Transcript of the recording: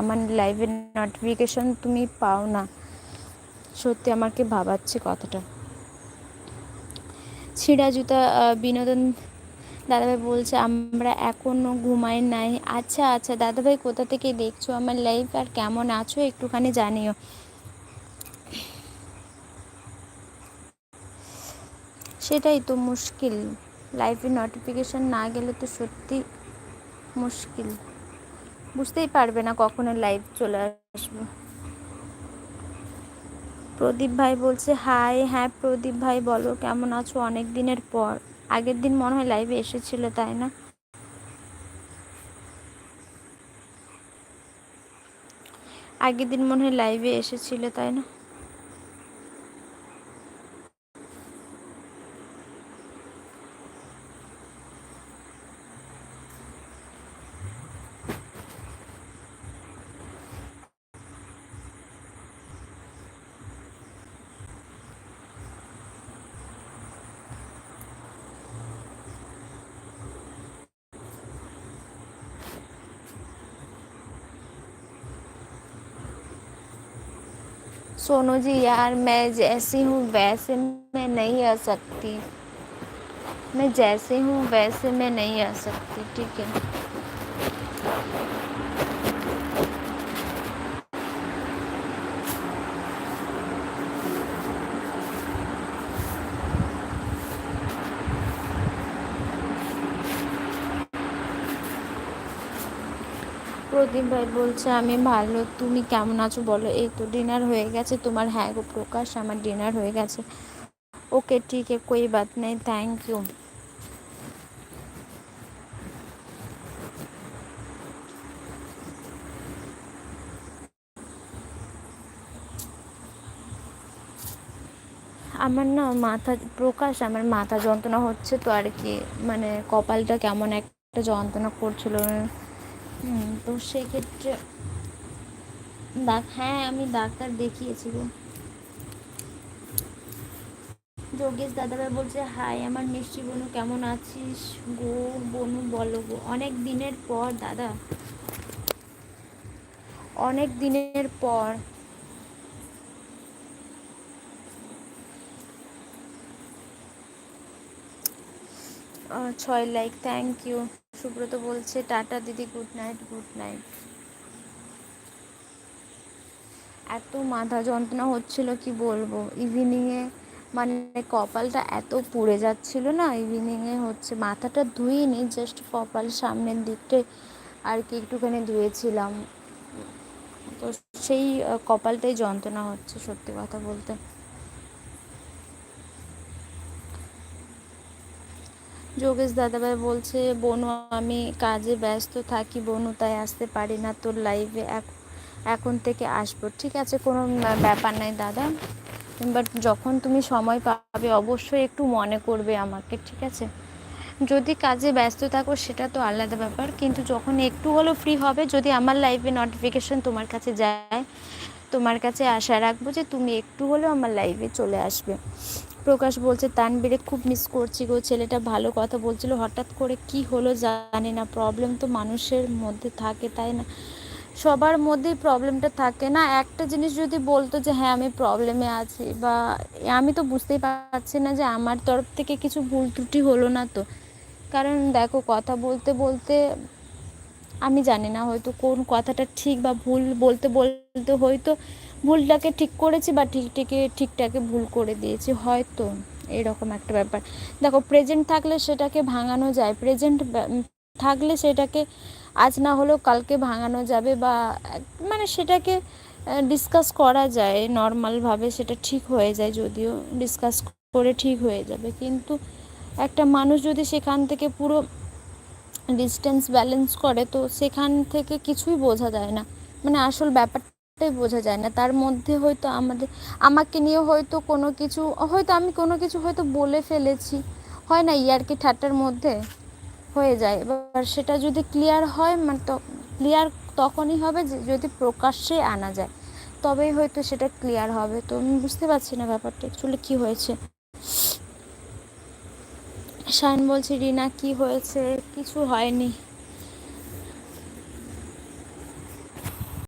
আমার লাইভের নোটিফিকেশন তুমি পাও না। সত্যি আমাকে ভাবাচ্ছে কথাটা। ছিঁড়া জুতা বিনোদন দাদাভাই বলছে, আমরা এখনও ঘুমাই নাই। আচ্ছা আচ্ছা দাদাভাই, কোথা থেকে দেখছ আমার লাইফ আর কেমন আছো? একটুখানি জানিও। সেটাই তো মুশকিল। লাইফে নোটিফিকেশান না গেলে তো সত্যি মুশকিল। বুঝতেই পারবে না কখনো লাইভ চলে আসবে। প্রদীপ ভাই বলছে হাই হ্যাঁ প্রদীপ ভাই, বলো কেমন আছো? অনেক দিনের পর। আগের দিন মনে হয় লাইভে এসেছিল, তাই না? আগের দিন মনে হয় লাইভে এসেছিল, তাই না? सोनू जी यार, मैं जैसी हूँ वैसे मैं नहीं आ सकती। मैं जैसे हूँ वैसे मैं नहीं आ सकती, ठीक है? প্রদীপ ভাই বলছে আমি ভালো তুমি কেমন আছো বলো এই তো ডিনার হয়ে গেছে তোমার হ্যাঁ গো প্রকাশ আমার ডিনার হয়ে গেছে ওকে ঠিক है कोई बात नहीं थैंक यू আমার না মাথা প্রকাশ আমার মাথা যন্ত্রণা হচ্ছে তো আর কি মানে কপালটা কেমন একটা যন্ত্রণা করছিল তো সেক্ষেত্রে হ্যাঁ আমি ডাক্তার দেখিয়েছি গো। যোগেশ দাদাভাই বলছে, হাই, আমার মিষ্টি বনু কেমন আছিস গো? বনু, বলো গো। অনেক দিনের পর, দাদা। অনেক দিনের পর। ছয় লাইক, থ্যাংক ইউ। সুব্রত বলছে, টাটা দিদি গুড নাইট গুড নাইট এত মাথা যন্ত্রণা হচ্ছিল, কি বলব? ইভিনিংয়ে মানে কপালটা এত পুড়ে যাচ্ছিল না? ইভিনিংয়ে হচ্ছে মাথাটা ধুইনি জাস্ট কপাল সামনের দিকটায় আর কি একটুখানি ধুয়েছিলাম। তো সেই কপালটাই যন্ত্রণা হচ্ছে সত্যি কথা বলতে। যোগেশ দাদাভাই বলছে, বনু, আমি কাজে ব্যস্ত থাকি, বনু, তাই আসতে পারি না তোর লাইভে এখন থেকে আসব। ঠিক আছে, কোনো ব্যাপার নাই দাদা। বাট যখন তুমি সময় পাবে, অবশ্যই একটু মনে করবে আমাকে, ঠিক আছে? যদি কাজে ব্যস্ত থাকো, সেটা তো আলাদা ব্যাপার। কিন্তু যখন একটু হলেও ফ্রি হবে, যদি আমার লাইভে নোটিফিকেশন তোমার কাছে যায় তোমার কাছে আশা রাখব যে তুমি একটু হলেও আমার লাইফে চলে আসবে। প্রকাশ বলছে তানবীরে খুব মিস করছি গো, ছেলেটা ভালো কথা বলছিল, হঠাৎ করে কি হলো জানি না প্রবলেম তো মানুষের মধ্যে থাকে, তাই না? সবার মধ্যেই প্রবলেমটা থাকে না। একটা জিনিস যদি বলতো যে হ্যাঁ আমি প্রবলেমে আছি বা আমি তো বুঝতেই পারছি না যে আমার তরফ থেকে কিছু ভুল ত্রুটি হলো না তো। কারণ দেখো, কথা বলতে বলতে আমি জানি না হয়তো কোন কথাটা ঠিক বা ভুল বলতে বলতে হয়তো ভুলটাকে ঠিক করেছি বা ঠিক ঠিকটাকে ঠিকটাকে ভুল করে দিয়েছি, হয়তো এরকম একটা ব্যাপার। দেখো প্রেজেন্ট থাকলে সেটাকে ভাঙানো যায়। প্রেজেন্ট থাকলে সেটাকে আজ না হলেও কালকে ভাঙানো যাবে বা মানে সেটাকে ডিসকাস করা যায় নর্মালভাবে, সেটা ঠিক হয়ে যায় যদিও ডিসকাস করে ঠিক হয়ে যাবে। কিন্তু একটা মানুষ যদি সেখান থেকে পুরো ডিস্টেন্স ব্যালেন্স করে, তো সেখান থেকে কিছুই বোঝা যায় না। মানে আসল ব্যাপারটাই বোঝা যায় না। তার মধ্যে হয়তো আমাদের, আমাকে নিয়ে হয়তো কোনো কিছু, হয়তো আমি কোনো কিছু হয়তো বলে ফেলেছি। হয় না, ইয়ারকি ঠাট্টার মধ্যে হয়ে যায়। এবার সেটা যদি ক্লিয়ার হয় মানে তো ক্লিয়ার তখনই হবে যে, যদি প্রকাশ্যে আনা যায়, তবেই হয়তো সেটা ক্লিয়ার হবে। তো আমি বুঝতে পারছি না ব্যাপারটা অ্যাকচুয়ালি কী হয়েছে। শায়ন বলছি রিনা কি হয়েছে? কিছু হয়নি।